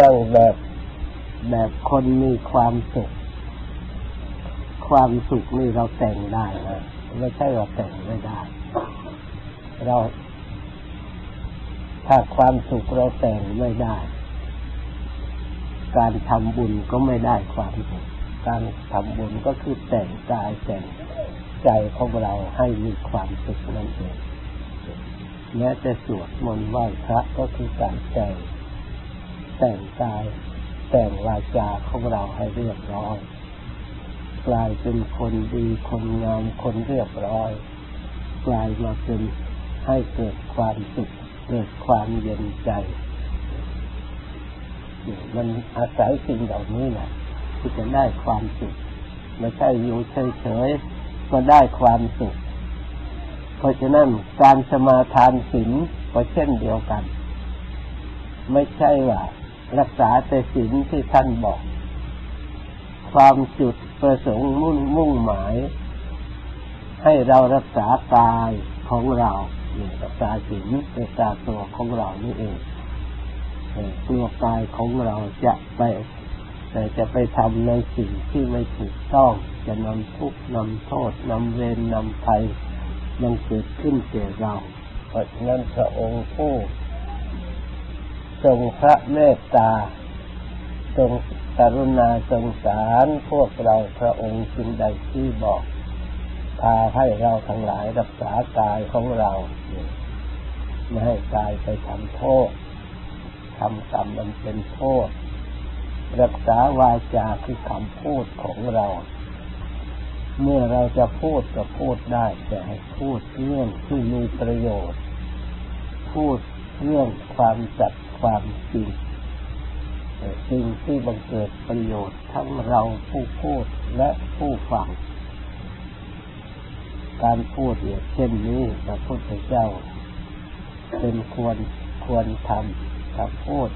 นั่งแบบแบบคนมีความสุข ความสุขนี่เราแต่งได้นะไม่ใช่ว่าแต่งไม่ได้ เรา ถ้าความสุขเราแต่งไม่ได้ การทำบุญก็ไม่ได้ความสุขการทำบุญก็คือแต่งกายแต่งใจของเราให้มีความสุขนั่นเองแม้จะสวดมนต์ไหว้พระก็คือการแต่ง แต่งกายแต่งวาจาของเราให้เรียบร้อย กลายเป็นคนดีคนงามคนเรียบร้อย กลายมาเป็นให้เกิดความสุขเกิดความเย็นใจ มันอาศัยสิ่งเหล่านี้แหละที่จะได้ความสุขไม่ใช่อยู่เฉยๆก็ได้ความสุข เพราะฉะนั้นการสมาทานศีลก็เช่นเดียวกัน ไม่ใช่ว่า รักษาแต่ศีลที่ท่านบอก ความจุดประสงค์มุ่งมุ่งหมาย ให้เรารักษากายของเราเนี่ยรักษาศีลรักษาตัวของเรานี่เองตัวกายของเราจะไปแต่จะไปทำในสิ่งที่ไม่ถูกต้อง จะนำทุกข์นำโทษนำเวรนำภัยมันเกิดขึ้นแก่เราเพราะฉะนั้นพระองค์ผู้ ทรงพระเมตตา ทรงกรุณาสงสารพวกเราพระองค์จึงได้ที่บอกพาให้เราทั้งหลายรักษากายของเราไม่ให้กายไปทำโทษทำกรรมมันเป็นโทษ รักษาวาจาคือคำพูดของเรา เมื่อเราจะพูดก็พูดได้ แต่ให้พูดเรื่องที่มีประโยชน์ พูดเรื่องความจัด ความจริงสิ่งที่บังเกิดประโยชน์ทั้งเราผู้พูดและผู้ฟัง การพูดเนี่ยเช่นนี้พระพุทธเจ้า เป็นควรควรทำถ้าพูด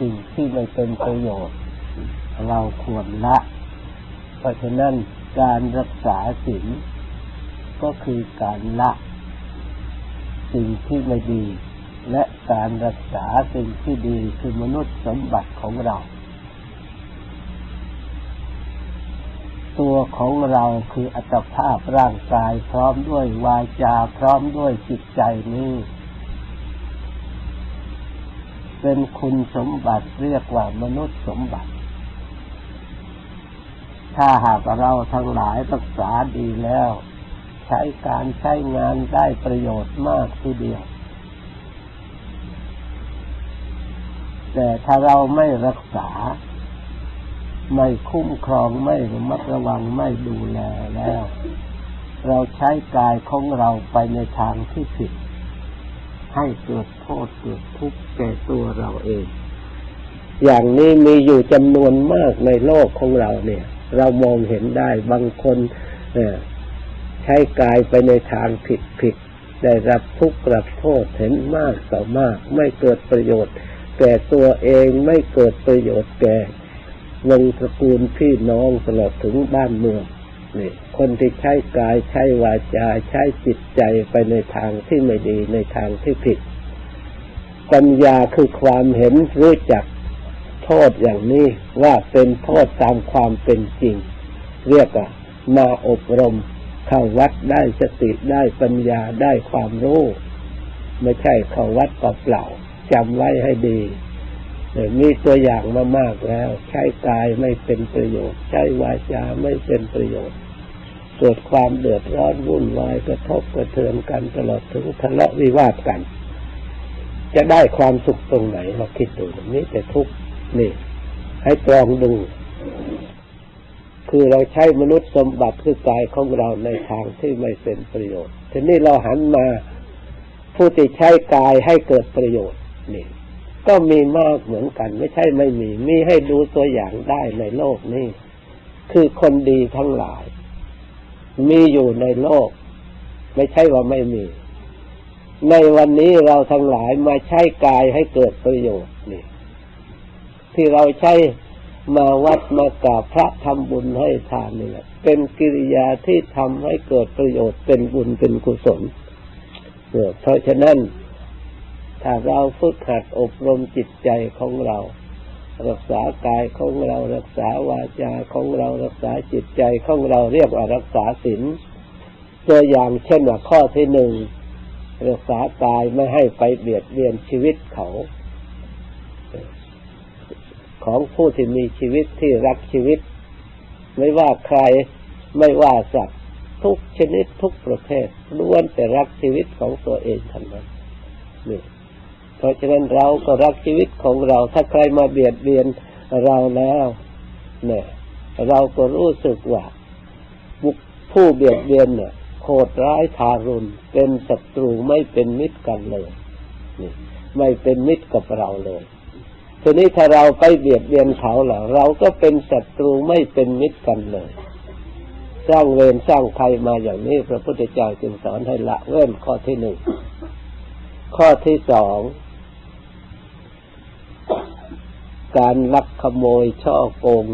สิ่งที่ไม่เป็นประโยชน์ เราควรละ เพราะฉะนั้นการรักษาศีลก็คือการละ สิ่งที่ไม่ดี และการรักษาสิ่งที่ดีคือมนุษย์สมบัติของเรา ตัวของเราคืออัตภาพร่างกายพร้อมด้วยวาจาพร้อมด้วยจิตใจนี้เป็นคุณสมบัติเรียกว่ามนุษย์สมบัติ ถ้าหากเราทั้งหลายรักษาดีแล้ว ใช้การใช้งานได้ประโยชน์มากทีเดียว แต่ถ้าเราไม่รักษา ไม่คุ้มครองไม่ระมัดระวังไม่ดูแลแล้ว เราใช้กายของเราไปในทางที่ผิด ให้เกิดโทษเกิดทุกข์แก่ตัวเราเอง อย่างนี้มีอยู่จำนวนมากในโลกของเราเนี่ย เรามองเห็นได้บางคนใช้กายไปในทางผิดผิดได้รับทุกข์รับโทษเห็นมากต่อมาก ไม่เกิดประโยชน์ แก่ตัวเองไม่เกิดประโยชน์แก่วงตระกูลพี่น้องตลอดถึงบ้านเมืองนี่คนที่ใช้กายใช้วาจาใช้จิตใจไปในทางที่ไม่ดีในทางที่ผิด ปัญญาคือความเห็นรู้จักโทษอย่างนี้ว่าเป็นโทษตามความเป็นจริง เรียกว่ามาอบรมเข้าวัดได้สติได้ปัญญาได้ความรู้ ไม่ใช่เข้าวัดเปล่า จำไว้ให้ดีมีตัวอย่างมามากแล้ว ใช้กายไม่เป็นประโยชน์ ใช้วาจาไม่เป็นประโยชน์เกิดความเดือดร้อนวุ่นวายกระทบกระเทือนกันตลอดถึงทะเลาะวิวาทกัน จะได้ความสุขตรงไหนเราคิดดูตรงนี้แต่ทุกนี่ ให้ตรองดู คือเราใช้มนุษย์สมบัติคือกายของเราในทางที่ไม่เป็นประโยชน์ทีนี้เราหันมาผู้ที่ใช้กายให้เกิดประโยชน์ นี่ก็มีมากเหมือนกัน ไม่ใช่ไม่มี มีให้ดูตัวอย่างได้ในโลกนี้คือคนดีทั้งหลาย มีอยู่ในโลก ไม่ใช่ว่าไม่มี ในวันนี้เราทั้งหลายมาใช้กายให้เกิดประโยชน์นี่ ที่เราใช้มาวัดมากราบพระทำบุญให้ทานนี่แหละเป็นกิริยาที่ทำให้เกิดประโยชน์เป็นบุญเป็นกุศลเพราะฉะนั้น ถ้าเราฝึกหัดอบรมจิตใจของเรา รักษากายของเรารักษาวาจาของเรารักษาจิตใจของเราเรียกว่ารักษาศีลตัวอย่างเช่นว่าข้อที่หนึ่งรักษากายไม่ให้ไปเบียดเบียนชีวิตเขา ของผู้ที่มีชีวิตที่รักชีวิต ไม่ว่าใครไม่ว่าสัตว์ทุกชนิดทุกประเภทล้วนแต่รักชีวิตของตัวเองทั้งนั้นนี่ เพราะฉะนั้นเราก็รักชีวิตของเรา ถ้าใครมาเบียดเบียนเราแล้วเนี่ยเราก็รู้สึกว่าผู้เบียดเบียนเนี่ยโหดร้ายทารุณเป็นศัตรูไม่เป็นมิตรกันเลยนี่ไม่เป็นมิตรกับเราเลยทีนี้ถ้าเราไปเบียดเบียนเขาล่ะเราก็เป็นศัตรูไม่เป็นมิตรกันเลย สร้างเวรสร้างภัยมาอย่างนี้พระพุทธเจ้าจึงสอนให้ละเว้นข้อที่หนึ่งข้อที่สอง การลักขโมยช่อโกง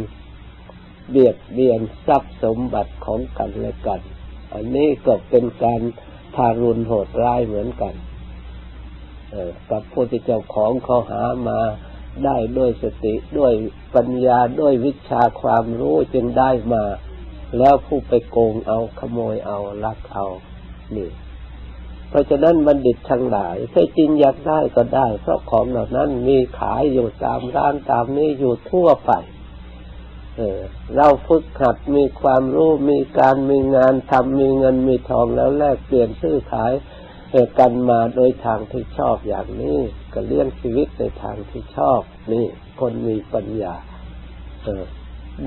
เบียดเบียนทรัพย์สมบัติของกันและกัน อันนี้ก็เป็นการทารุณโหดร้ายเหมือนกันกับผู้ที่เจ้าของเขาหามาได้ด้วยสติด้วยปัญญาด้วยวิชาความรู้จึงได้มา แล้วผู้ไปโกงเอาขโมยเอาลักเอานี่ เพราะฉะนั้นบัณฑิตทั้งหลายถ้าจริงอยากได้ก็ได้ เพราะของเหล่านั้นมีขายอยู่ตามร้านตามนี้อยู่ทั่วไปเราฝึกหัดมีความรู้มีการมีงานทำมีเงินมีทองแล้วแลกเปลี่ยนซื้อขายกันมาโดยทางที่ชอบอย่างนี้ก็เลี้ยงชีวิตในทางที่ชอบ นี่ คนมีปัญญา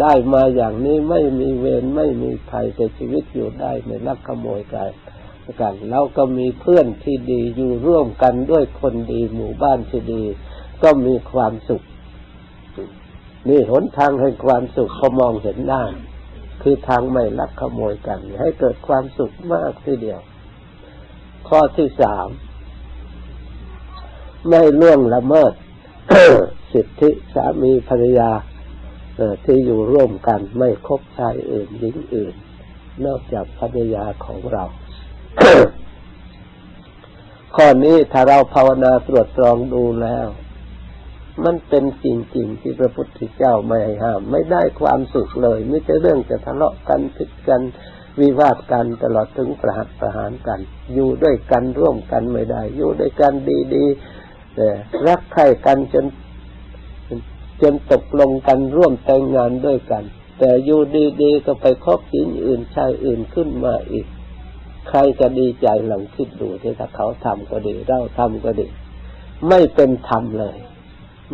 ได้มาอย่างนี้ไม่มีเวรไม่มีภัยแต่ชีวิตอยู่ได้ในลักขโมยกัน กันเราก็มีเพื่อนที่ดีอยู่ร่วมกันด้วยคนดีหมู่บ้านที่ดี ก็มีความสุข นี่หนทางแห่งความสุขพอมองเห็นได้คือทางไม่ลักขโมยกัน ให้เกิดความสุขมากทีเดียว ข้อที่สามไม่ล่วงละเมิดสิทธิสามีภรรยาที่อยู่ร่วมกันไม่คบชายอื่นหญิงอื่น นอกจากภรรยาของเรา ข้อนี้ถ้าเราภาวนาตรวจตรองดูแล้ว มันเป็นจริงๆที่พระพุทธเจ้าไม่ให้ห้าม ไม่ได้ความสุขเลยไม่ใช่เรื่องจะทะเลาะกันผิดกันวิวาทกันตลอดถึงประหัตประหารกัน อยู่ด้วยกันร่วมกันไม่ได้ อยู่ด้วยกันดีๆแต่รักใคร่กันจน จนตกลงกันร่วมแต่งงานด้วยกัน แต่อยู่ดีๆก็ไปคบหญิงอื่นชายอื่นขึ้นมาอีก ใครจะดีใจลองคิดดูที่ถ้าเขาทำก็ดี เราทำก็ดี ไม่เป็นธรรมเลย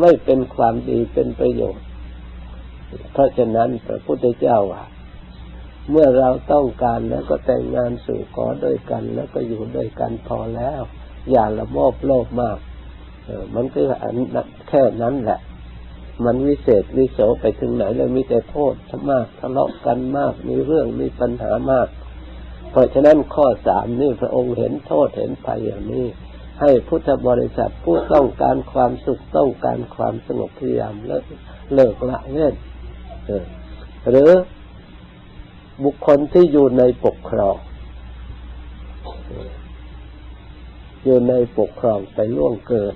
ไม่เป็นความดีเป็นประโยชน์ เพราะฉะนั้นพระพุทธเจ้าว่าเมื่อเราต้องการแล้วก็แต่งงานสู่ขอด้วยกัน แล้วก็อยู่ด้วยกันพอแล้ว อย่าละโมบโลภมากเออมันก็แค่นั้นแหละ มันวิเศษวิโสไปถึงไหนแล้วมีแต่โทษมากทะเลาะกันมาก มีเรื่องมีปัญหามาก เพราะฉะนั้นข้อสามนี่พระองค์เห็นโทษเห็นภัยอย่างนี้ ให้พุทธบริษัทผู้ต้องการความสุขต้องการความสงบพยายามเลิกเลิกละเล่นหรือบุคคลที่อยู่ในปกครอง อยู่ในปกครองไปล่วงเกิน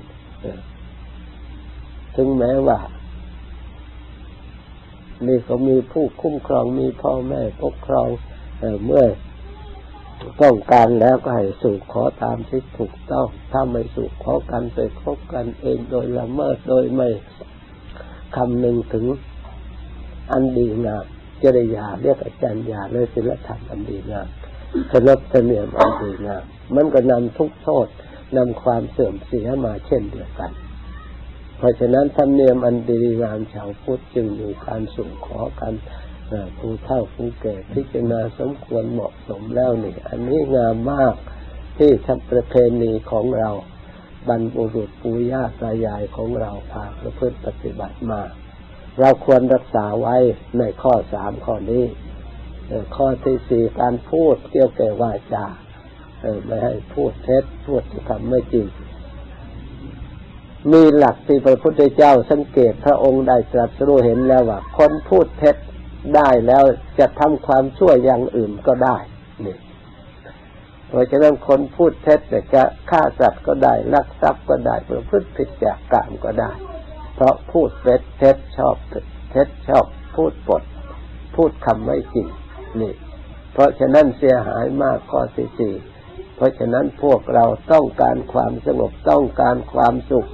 ถึงแม้ว่านี่เขามีผู้คุ้มครองมีพ่อแม่ปกครองเมื่อ ต้องการแล้วก็ให้สู่ขอตามที่ถูกต้อง ถ้าไม่สู่ขอกันไปคบกันเองโดยละเมิดโดยไม่คำนึงถึงอันดีงามจริยาเรียกอาจารย์ยาเลยศิลธรรมอันดีงามขนบธรรมเนียมอันดีงามมันก็นำทุกโทษนำความเสื่อมเสียมาเช่นเดียวกัน เพราะฉะนั้นธรรมเนียมอันดีงามชาวพุทธจึงมีการสู่ขอกัน ผู้เฒ่าผู้แก่พิจารณาสมควรเหมาะสมแล้วนี่ อันนี้งามมากที่ทำประเพณีของเราบรรบุรุษปู่ย่าตายายของเราพาประพฤติปฏิบัติมา เราควรรักษาไว้ในข้อสามข้อนี้ข้อที่สี่การพูดเกี่ยวแก่วาจาไม่ให้พูดเท็จพูดที่คำไม่จริง มีหลักที่พระพุทธเจ้าสังเกตพระองค์ได้ตรัสรู้เห็นแล้วว่าคนพูดเท็จ ได้แล้วจะทำความชั่วอย่างอื่นก็ได้นี่เพราะฉะนั้นคนพูดเท็จแต่จะฆ่าสัตว์ก็ได้ลักทรัพย์ก็ได้ประพฤติผิดจากกามก็ได้ เพราะพูดเท็จเท็จชอบเท็จชอบพูดปด พูดคำไม่จริงนี่เพราะฉะนั้นเสียหายมากข้อที่สี่เพราะฉะนั้นพวกเราต้องการความสงบต้องการความสุข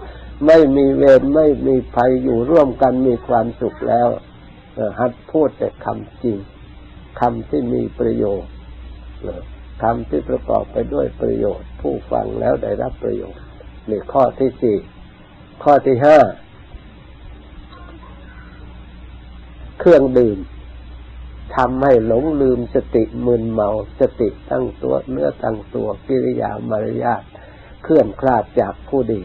ไม่มีเวรไม่มีภัยอยู่ร่วมกันมีความสุขแล้ว หัดพูดแต่คำจริงคำที่มีประโยชน์คำที่ประกอบไปด้วยประโยชน์ ผู้ฟังแล้วได้รับประโยชน์นี่ข้อที่สี่ข้อที่ห้าเครื่องดื่มทำให้หลงลืมสติมึนเมาสติตั้งตัวเนื้อตั้งตัวกิริยามารยาทเคลื่อนคลาดจากผู้ดี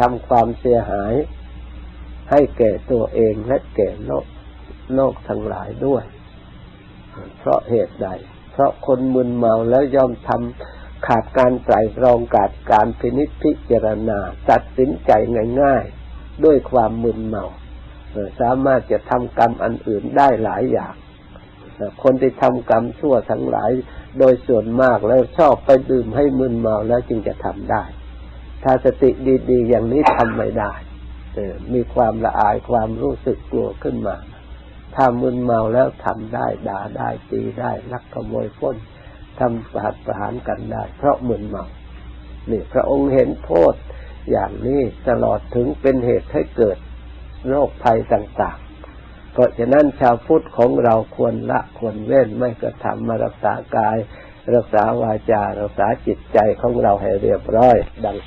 ทำความเสียหาย ให้แก่ตัวเองและแก่โลกโลกทั้งหลายด้วย เพราะเหตุใด เพราะคนมึนเมาแล้วยอมทำขาดการไตรตรองขาดการพินิจพิจารณา ตัดสินใจง่ายๆ ด้วยความมึนเมาสามารถจะทำกรรมอันอื่นได้หลายอย่างคนที่ทำกรรมชั่วทั้งหลาย โดยส่วนมากแล้วชอบไปดื่มให้มึนเมาแล้วจึงจะทำได้ ถ้าสติดี ๆ อย่างนี้ทำไม่ได้ มีความละอายความรู้สึกกลัวขึ้นมา ถ้ามึนเมาแล้วทำได้ด่าได้ตีได้ลักขโมยปล้นทำประหัตประหารกันได้ เพราะมึนเมานี่พระองค์เห็นโทษอย่างนี้ตลอดถึงเป็นเหตุให้เกิดโรคภัยต่างๆ เพราะฉะนั้นชาวพุทธของเราควรละควรเว้นไม่กระทำมารักษากาย รักษาวาจา รักษาจิตใจของเราให้เรียบร้อยดัง